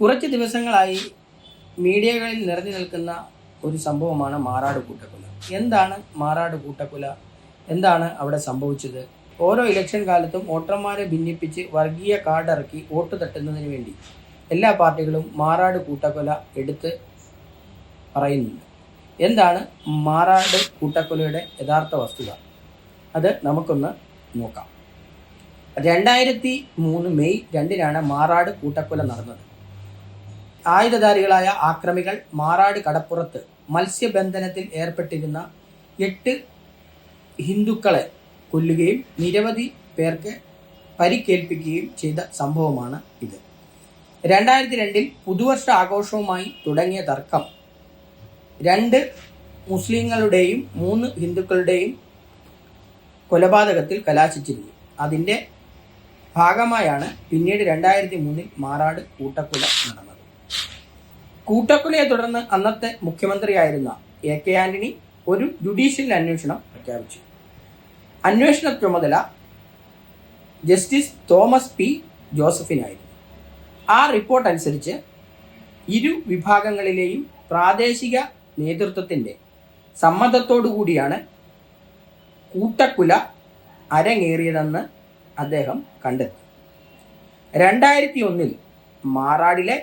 കുറച്ച് ദിവസങ്ങളായി മീഡിയകളിൽ നിറഞ്ഞു നിൽക്കുന്ന ഒരു സംഭവമാണ് മാറാട് കൂട്ടക്കൊല. എന്താണ് മാറാട് കൂട്ടക്കൊല? എന്താണ് അവിടെ സംഭവിച്ചത്? ഓരോ ഇലക്ഷൻ കാലത്തും വോട്ടർമാരെ ഭിന്നിപ്പിച്ച് വർഗീയ കാർഡ് ഇറക്കി വോട്ട് തട്ടുന്നതിന് വേണ്ടി എല്ലാ പാർട്ടികളും മാറാട് കൂട്ടക്കൊല എടുത്ത് പറയുന്നുണ്ട്. എന്താണ് മാറാട് കൂട്ടക്കൊലയുടെ യഥാർത്ഥ വസ്തുത? അത് നമുക്കൊന്ന് നോക്കാം. രണ്ടായിരത്തി മൂന്ന് മെയ് രണ്ടിനാണ് മാറാട് കൂട്ടക്കൊല നടന്നത്. ആയുധധാരികളായ ആക്രമികൾ മാറാട് കടപ്പുറത്ത് മത്സ്യബന്ധനത്തിൽ ഏർപ്പെട്ടിരുന്ന എട്ട് ഹിന്ദുക്കളെ കൊല്ലുകയും നിരവധി പേർക്ക് പരിക്കേൽപ്പിക്കുകയും ചെയ്ത സംഭവമാണ് ഇത്. രണ്ടായിരത്തി രണ്ടിൽ പുതുവർഷ ആഘോഷവുമായി തുടങ്ങിയ തർക്കം. രണ്ട് മുസ്ലിങ്ങളുടെയും മൂന്ന് ഹിന്ദുക്കളുടെയും കൊലപാതകത്തിൽ കലാശിച്ചിരുന്നു. അതിന്റെ ഭാഗമായാണ് പിന്നീട് രണ്ടായിരത്തി മൂന്നിൽ മാറാട് കൂട്ടക്കൊല നടന്നത്. കൂട്ടക്കൊലയെ തുടർന്ന് അന്നത്തെ മുഖ്യമന്ത്രിയായിരുന്ന എ കെ ആന്റണി ഒരു ജുഡീഷ്യൽ അന്വേഷണം പ്രഖ്യാപിച്ചു. അന്വേഷണ ചുമതല ജസ്റ്റിസ് തോമസ് പി ജോസഫിനായിരുന്നു. ആ റിപ്പോർട്ട് അനുസരിച്ച് ഇരു വിഭാഗങ്ങളിലെയും പ്രാദേശിക നേതൃത്വത്തിന്റെ കൂടിയാണ് കൂട്ടക്കുല അരങ്ങേറിയതെന്ന് അദ്ദേഹം കണ്ടെത്തി. രണ്ടായിരത്തി ഒന്നിൽ മാറാടിലെ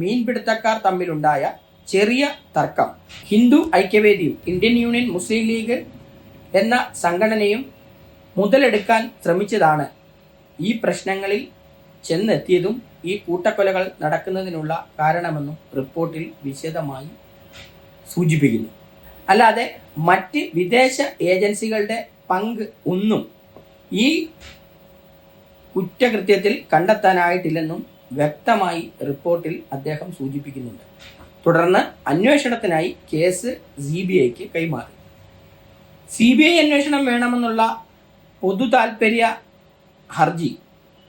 മീൻപിടുത്തക്കാർ തമ്മിലുണ്ടായ ചെറിയ തർക്കം. ഹിന്ദു ഐക്യവേദിയും ഇന്ത്യൻ യൂണിയൻ മുസ്ലിം ലീഗ് എന്ന സംഘടനയും മുതലെടുക്കാൻ ശ്രമിച്ചതാണ്. ഈ പ്രശ്നങ്ങളിൽ ചെന്നെത്തിയതും ഈ കൂട്ടക്കൊലകൾ നടക്കുന്നതിനുള്ള കാരണമെന്നും റിപ്പോർട്ടിൽ വിശദമായി സൂചിപ്പിക്കുന്നു. അല്ലാതെ മറ്റ് വിദേശ ഏജൻസികളുടെ പങ്ക് ഒന്നും ഈ കുറ്റകൃത്യത്തിൽ കണ്ടെത്താനായിട്ടില്ലെന്നും വ്യക്തമായി റിപ്പോർട്ടിൽ അദ്ദേഹം സൂചിപ്പിക്കുന്നുണ്ട്. തുടർന്ന് അന്വേഷണത്തിനായി കേസ് സി ബി ഐക്ക് കൈമാറി. സി ബി ഐ അന്വേഷണം വേണമെന്നുള്ള പൊതു താൽപ്പര്യ ഹർജി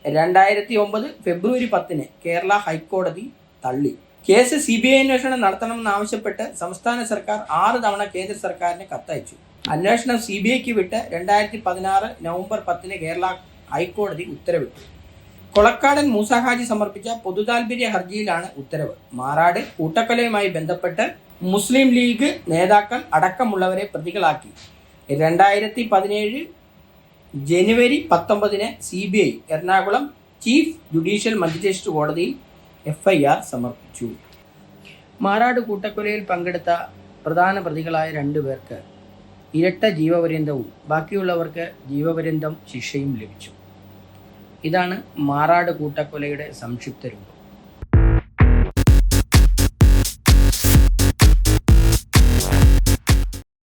രണ്ടായിരത്തി ഒമ്പത് ഫെബ്രുവരി പത്തിന് കേരള ഹൈക്കോടതി തള്ളി. കേസ് സി ബി ഐ അന്വേഷണം നടത്തണമെന്നാവശ്യപ്പെട്ട് സംസ്ഥാന സർക്കാർ ആറ് തവണ കേന്ദ്ര സർക്കാരിന് കത്തയച്ചു. അന്വേഷണം സി ബി ഐക്ക് വിട്ട് രണ്ടായിരത്തി പതിനാറ് നവംബർ പത്തിന് കേരള ഹൈക്കോടതി ഉത്തരവിട്ടു. കൊളക്കാടൻ മൂസാഹാജി സമർപ്പിച്ച പൊതുതാൽപര്യ ഹർജിയിലാണ് ഉത്തരവ്. മാറാട് കൂട്ടക്കൊലയുമായി ബന്ധപ്പെട്ട് മുസ്ലിം ലീഗ് നേതാക്കൾ അടക്കമുള്ളവരെ പ്രതികളാക്കി. രണ്ടായിരത്തി പതിനേഴ് ജനുവരി പത്തൊമ്പതിന് C B I Ernakulam chief judicial magistrate കോടതിയിൽ എഫ് ഐ ആർ സമർപ്പിച്ചു. മാറാട് കൂട്ടക്കൊലയിൽ പങ്കെടുത്ത പ്രധാന പ്രതികളായ രണ്ടു പേർക്ക് ഇരട്ട ജീവപര്യന്തവും ബാക്കിയുള്ളവർക്ക് ജീവപര്യന്തം ശിക്ഷയും ലഭിച്ചു. ഇതാണ് മാറാട് കൂട്ടക്കൊലയുടെ സംക്ഷിപ്ത രൂപം.